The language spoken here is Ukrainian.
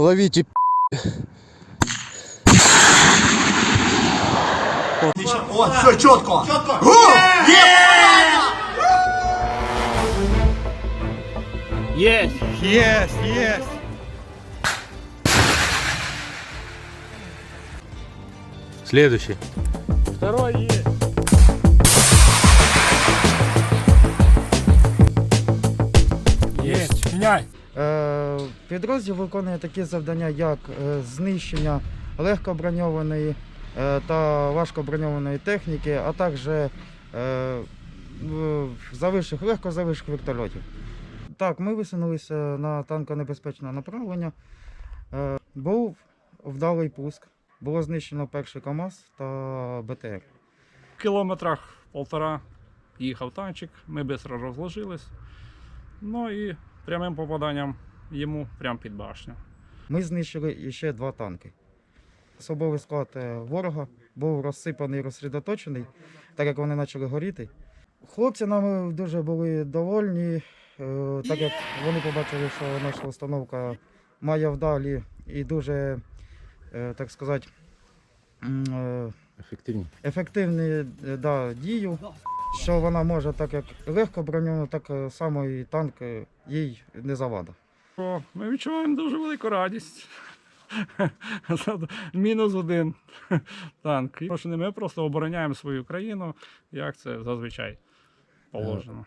Ловите О, все, чітко. Чітко. Есть! Єсть, єсть! Следующий. Второй есть! Есть! Меняй! Е, Підрозділ виконує такі завдання, як е, знищення легкоброньованої е, та важкоброньованої техніки, а також завищих, легкозавищих вертольотів. Так, ми висунулися на танконебезпечне направлення. Був вдалий пуск. Було знищено перший КАМАЗ та БТР. В кілометрах полтора їхав танчик, ми швидко розложились. Ну і прямим попаданням йому прямо під башню. Ми знищили ще два танки. Особовий склад е, ворога був розсипаний, розсредоточений, так як вони почали горіти. Хлопці нами дуже були довольні, е, так як вони побачили, що наша установка має вдалі і дуже, е, так сказати, е, Ефективні. ефективну е, да, дію, що вона може так як легко броньована, так е, само і танк е, їй не завада. О, ми відчуваємо дуже велику радість. Мінус один танк. Тому що не ми просто обороняємо свою країну, як це зазвичай положено.